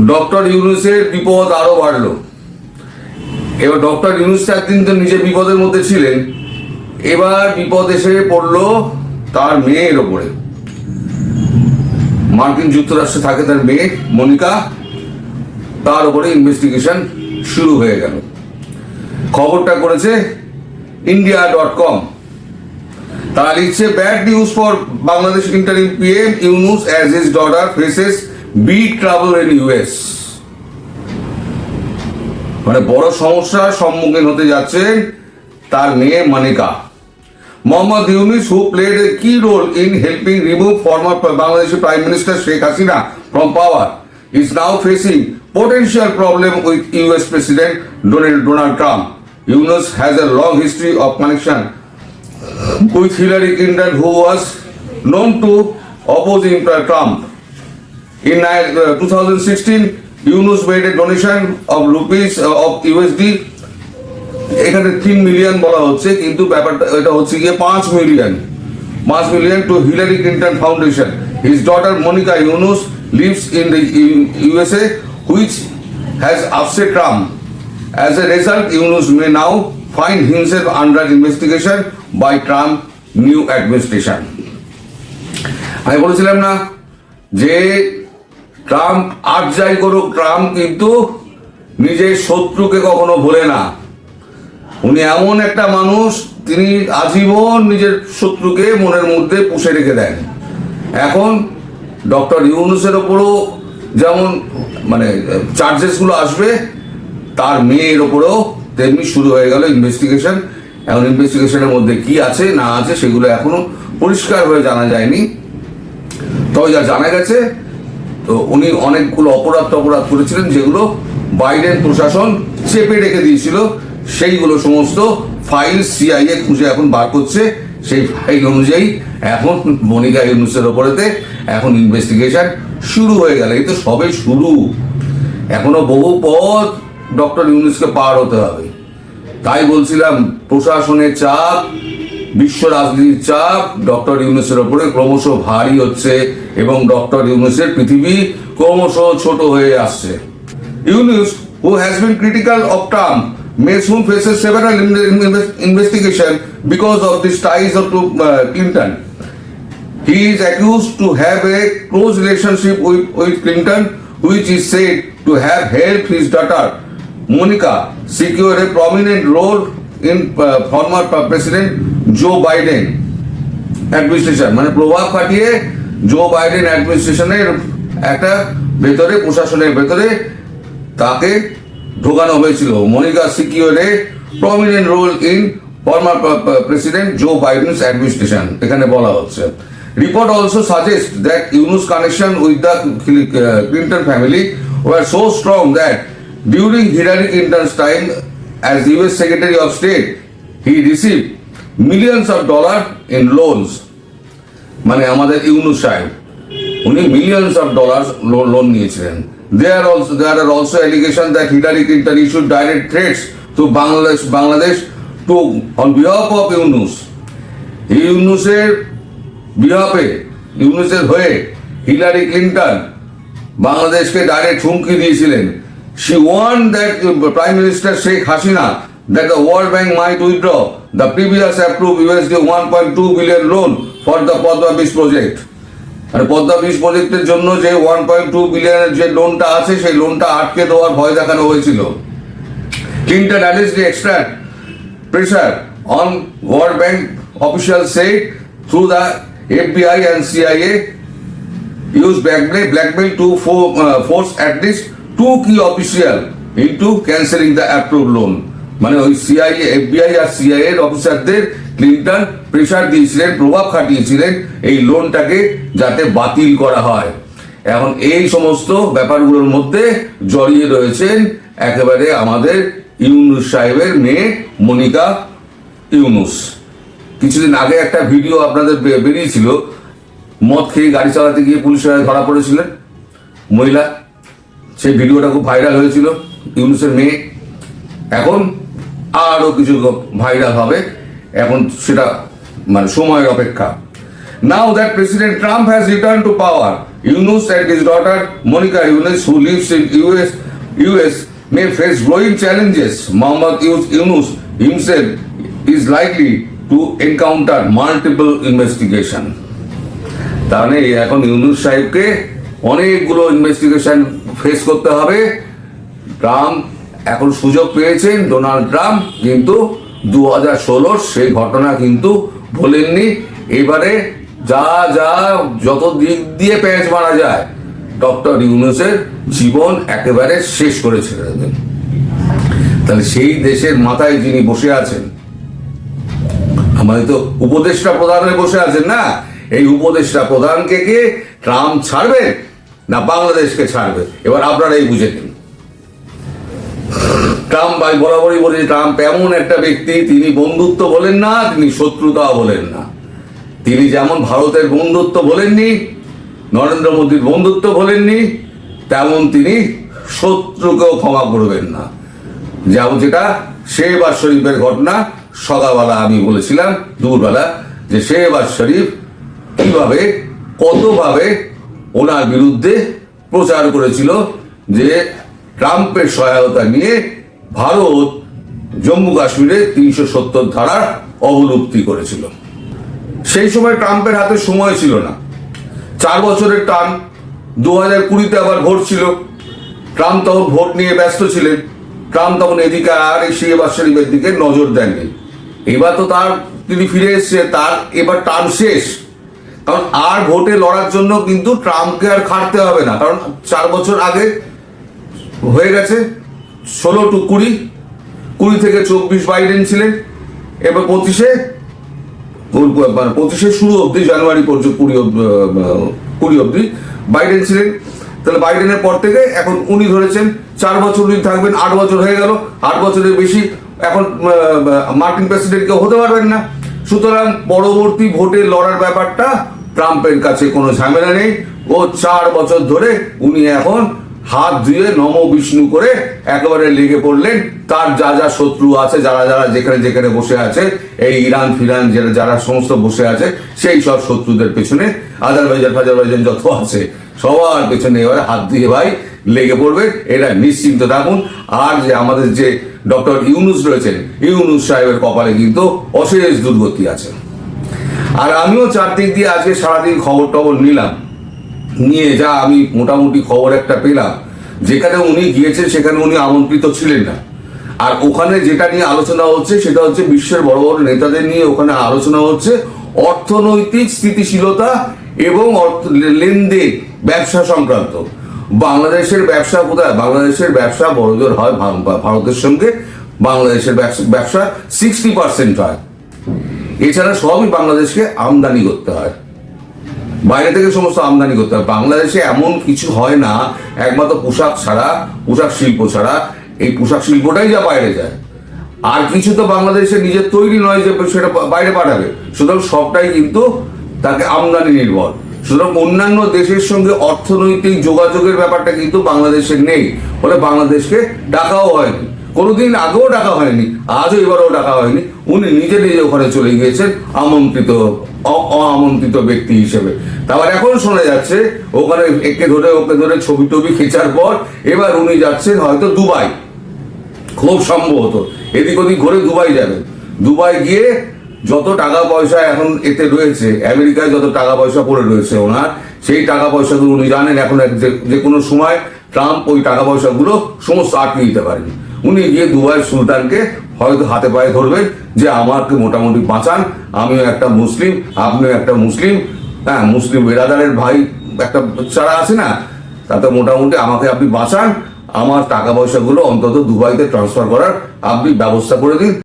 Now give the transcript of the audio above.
Doctor ইউনুসের বিপদ আরও বাড়লো। এবার ডক্টর ইউনুস একদিন তো নিজে বিপদের মধ্যে ছিলেন। এবার বিপদ এসে পড়ল তার মেয়ের ওপরে। মার্কিন যুক্তরাষ্ট্রে থাকে তার মেয়ে, মনিকা। তার উপরে ইনভেস্টিগেশন শুরু হয়ে গেল। খবরটা করেছে ইন্ডিয়া ডট কম তারা লিখছে bad news for Bangladesh interim PM Yunus as his daughter faces be travel in US মানে বড় সমস্যার সম্মুখীন হতে যাচ্ছেন তার মেয়ে Monica. Mohammad Yunus who played a key role in helping remove former বাংলাদেশের prime minister Sheikh Hasina from power is now facing potential problem with US president Donald Donald Trump Yunus has a long history of connection with Hillary Clinton who was known to opposing Trump In uh, 2016, Yunus made a donation of rupees uh, of USD এখানে তিন million বলা হচ্ছে কিন্তু ব্যাপারটা এটা হচ্ছে গিয়ে পাঁচ মিলিয়ন পাঁচ million to Hillary Clinton foundation his daughter Monica Yunus lives in the USA which has upset Trump As a result, Yunus may now find himself under investigation by Trump new administration. আমি বলেছিলাম না যে Trump আর যাই করুক Trump কিন্তু নিজের শত্রুকে কখনো ভোলে না। উনি এমন একটা মানুষ, তিনি আজীবন নিজের শত্রুকে মনের মধ্যে পুষে রেখে দেন। এখন ডক্টর ইউনুসের ওপরও যেমন মানে চার্জেসগুলো আসবে, তার মেয়ের ওপরেও তেমনি শুরু হয়ে গেল ইনভেস্টিগেশন এখন ইনভেস্টিগেশনের মধ্যে কি আছে, না আছে, সেগুলো এখনও পরিষ্কার হয়ে জানা যায়নি। তবে যা জানা গেছে তো উনি অনেকগুলো অপরাধ অপরাধ করেছিলেন যেগুলো বাইডেন প্রশাসন চেপে রেখে দিয়েছিল। সেইগুলো সমস্ত ফাইল সিআইএ খুঁজে এখন বার করছে। সেই ফাইল অনুযায়ী এখন মনিকা ইউনুসের ওপরেতে এখন ইনভেস্টিগেশন শুরু হয়ে গেল। এই তো সবে শুরু। এখনও বহু পথ ডক্টর ইউনুসকে পার হতে হবে। তাই বলছিলাম, প্রশাসনের চাপ বিশ্ব রাজনীতির চাপ ডক্টর ইউনুসের ওপরে ক্রমশ ভারী হচ্ছে এবং ডক্টর ইউনুসের পৃথিবী ক্রমশ ছোট হয়ে আসছে Yunus who has been critical of Trump may soon faces several in- in- investigation because of this ties of uh, Clinton. He is accused to have a close relationship with, with Clinton, which is said to have helped his daughter, Monica, secure a prominent role in uh, former President Joe Biden administration মানে প্রভাব খাটিয়ে Joe Biden অ্যাডমিনিস্ট্রেশনের একটা ভেতরে, প্রশাসনের ভেতরে তাকে ঢোকানো হয়েছিল। Monica secured prominent role in former president Joe Biden's administration এখানে বলা হচ্ছে। Report also suggest that Yunus connection with the Clinton family were so strong that during Hillary Clinton's time as US secretary of state he receive millions of dollar in loans মানে আমাদের ইউনুস সাহেব, উনি millions of dollar loan নিয়েছিলেন। There also there are also allegation that Hillary Clinton issued direct threats to Bangladesh Bangladesh to on behalf of Yunus ইউনুসের বিহাফে ইউনুসের হয়ে Hillary Clinton বাংলাদেশকে ডাইরেক্ট হুমকি দিয়েছিলেন। She one that prime minister Sheikh Hasina that the World Bank might withdraw the previous approved USD 1.2 billion loan for the Padma Beach project. মানে পদ্মা বিশ প্রজেক্টের জন্য যে ওয়ান পয়েন্ট টু বিলিয়নের যে লোনটা আছে সেই লোনটা আটকে দেওয়ার ভয় দেখানো হয়েছিল the extra pressure on World Bank officials said through the FBI and CIA used blackmail, blackmail to for, uh, force at least two key officials into cancelling the approved loan. মানে ওই সিআইএ এফবিআই আর CIA এর অফিসারদের Clinton pressure দিয়েছিলেন, প্রভাব খাটিয়েছিলেন এই লোনটাকে যাতে বাতিল করা হয়। এখন এই সমস্ত ব্যাপারগুলোর মধ্যে জড়িয়ে রয়েছেন একেবারে আমাদের ইউনুস সাহেবের মেয়ে মনিকা ইউনুস। কিছুদিন আগে একটা ভিডিও আপনাদের বেরিয়েছিল, মদ খেয়ে গাড়ি চালাতে গিয়ে পুলিশের ধরা পড়েছিলেন মহিলা। সেই ভিডিওটা খুব ভাইরাল হয়েছিল ইউনুসের মেয়ে। এখন আরও কিছু ভাইরাল হবে। এখন সেটা মানে সময়ের অপেক্ষা। Now that president Trump has return to power Yunus and is daughter Monica Yunus who lives in US US may face growing challenges Mohammad use Yunus himself is likely to encounter multiple investigation তাহলে এখন ইউনুস সাহেবকে অনেকগুলো investigation face করতে হবে। Trump এখন সুযোগ পেয়েছেন Donald Trump, কিন্তু দু হাজার ষোলোর সেই ঘটনা কিন্তু বলেননি। এবারে যা যা, যত দিক দিয়ে প্যাঁচ মারা যায়, ডক্টর ইউনুসের জীবন একেবারে শেষ করে ছেড়ে দেবেন। তাহলে সেই দেশের মাথায় যিনি বসে আছেন আমাদের তো উপদেষ্টা প্রধান বসে আছেন না, এই উপদেষ্টা প্রধানকে কে ট্রাম্প ছাড়বে না বাংলাদেশকে ছাড়বে এবার আপনারাই বুঝে নিন। ট্রাম্প ভাই বরাবরই বলে ট্রাম্প এমন একটা ব্যক্তি, তিনি বন্ধুত্ব বলেন না, তিনি শত্রুতা বলেন না। তিনি যেমন ভারতের বন্ধুত্ব বলেননি, নরেন্দ্র মোদীর বন্ধুত্ব বলেননি, তেমন তিনি শত্রুকেও ক্ষমা করবেন না। যেমন যেটা শেহবাজ শরীফের ঘটনা, সকালবেলা আমি বলেছিলাম, দুপুরবেলা, যে শেহবাজ শরীফ কীভাবে, কতভাবে ওনার বিরুদ্ধে প্রচার করেছিল যে ট্রাম্পের সহায়তা নিয়ে ভারত জম্মু কাশ্মীরে তিনশো সত্তর ধারার অবলুপ্তি করেছিল। সেই সময় ট্রাম্পের হাতে সময় ছিল না। চার বছরের টান দু হাজার কুড়িতে আবার ভোট ছিল। ট্রাম্প তখন ভোট নিয়ে ব্যস্ত ছিলেন। ট্রাম্প তখন এদিকে আর এই শেহবাজ শরীফের দিকে নজর দেননি। এবার তো তার, তিনি ফিরে এসছে তার এবার টান শেষ। কারণ আর ভোটে লড়ার জন্য কিন্তু ট্রাম্পকে আর খাটতে হবে না। কারণ চার বছর আগে হয়ে গেছে ষোলো টু কুড়ি কুড়ি থেকে চব্বিশ বাইডেন ছিলেন, এবার পঁচিশে মানে পঁচিশে শুরু অবধি, জানুয়ারি পর্যন্ত কুড়ি কুড়ি অবধি বাইডেন ছিলেন। তাহলে বাইডেনের পর থেকে এখন উনি ধরেছেন, চার বছর উনি থাকবেন, আট বছর হয়ে গেল, আট বছরের বেশি এখন মার্কিন প্রেসিডেন্ট কেউ হতে পারবেন না। সুতরাং পরবর্তী ভোটে লড়ার ব্যাপারটা ট্রাম্পের কাছে কোনো ঝামেলা নেই। ও চার বছর ধরে উনি এখন হাত ধুয়ে নম বিষ্ণু করে একেবারে লেগে পড়লেন। তার যা যা শত্রু আছে, যারা যারা যেখানে যেখানে বসে আছে, এই ইরান, ফিরান, যারা যারা সমস্ত বসে আছে, সেই সব শত্রুদের পেছনে আজারবাইজান ফাজারবাইজান যত আছে, সবার পেছনে এবারে হাত দিয়ে ভাই লেগে পড়বে। এরা নিশ্চিন্ত থাকুন। আর যে আমাদের যে ডক্টর ইউনুস রয়েছেন, ইউনুস সাহেবের কপালে কিন্তু অশেষ দুর্গতি আছে। আর আমিও চারদিক দিয়ে আজকে সারাদিন খবর টবর নিলাম। নিয়ে যা, আমি মোটামুটি খবর একটা পেলাম। যেখানে উনি গিয়েছেন, সেখানে উনি আমন্ত্রিত ছিলেন না। আর ওখানে যেটা নিয়ে আলোচনা হচ্ছে, সেটা হচ্ছে বিশ্বের বড় বড় নেতাদের নিয়ে ওখানে আলোচনা হচ্ছে অর্থনৈতিক স্থিতিশীলতা এবং লেনদেন, ব্যবসা সংক্রান্ত। বাংলাদেশের ব্যবসা কোথায়? বাংলাদেশের ব্যবসা বড়জোর হয় ভারতের সঙ্গে বাংলাদেশের ব্যবসা সিক্সটি পার্সেন্ট হয়। এছাড়া সবই বাংলাদেশকে আমদানি করতে হয়। বাইরে থেকে সমস্ত আমদানি করতে হয়। বাংলাদেশে এমন কিছু হয় না, একমাত্র পোশাক ছাড়া, পোশাক শিল্প ছাড়া, এই পোশাক শিল্পটাই যা বাইরে যায়। আর কিছু তো বাংলাদেশে নিজের তৈরি নয় যে সেটা বাইরে পাঠাবে। সুতরাং সবটাই কিন্তু তাকে আমদানি নির্ভর। সুতরাং অন্যান্য দেশের সঙ্গে অর্থনৈতিক যোগাযোগের ব্যাপারটা কিন্তু বাংলাদেশের নেই। ফলে বাংলাদেশকে ডাকাও হয়নি। কোনোদিন আগেও ডাকা হয়নি, আজও এবারও ডাকা হয়নি। উনি নিজে নিজে ওখানে চলে গিয়েছেন আমন্ত্রিত অআমন্ত্রিত ব্যক্তি হিসেবে। তারপর এখন শোনা যাচ্ছে, ওখানে একে ধরে, ওকে ধরে ছবি টবি খেচার পর এবার উনি যাচ্ছেন হয়তো দুবাই। খুব সম্ভবত, এদিক ওদিক ঘুরে দুবাই যাবেন। দুবাই গিয়ে যত টাকা পয়সা এখন এতে রয়েছে, আমেরিকায় যত টাকা পয়সা পড়ে রয়েছে ওনার, সেই টাকা পয়সাগুলো উনি জানেন এখন যে কোনো সময় ট্রাম্প ওই টাকা পয়সাগুলো সমস্ত আটকে দিতে পারেন। উনি গিয়ে দুবাই সুলতানকে হয়তো হাতে পায়ে ধরবেন যে আমাকে মোটামুটি বাঁচান, আমিও একটা মুসলিম, আপনিও একটা মুসলিম হ্যাঁ মুসলিম বেরাদারের ভাই একটা ছাড়া আছে না তাতে মোটামুটি আমাকে আপনি বাঁচান, আমার টাকা পয়সাগুলো অন্তত দুবাইতে ট্রান্সফার করার আপনি ব্যবস্থা করে দিন।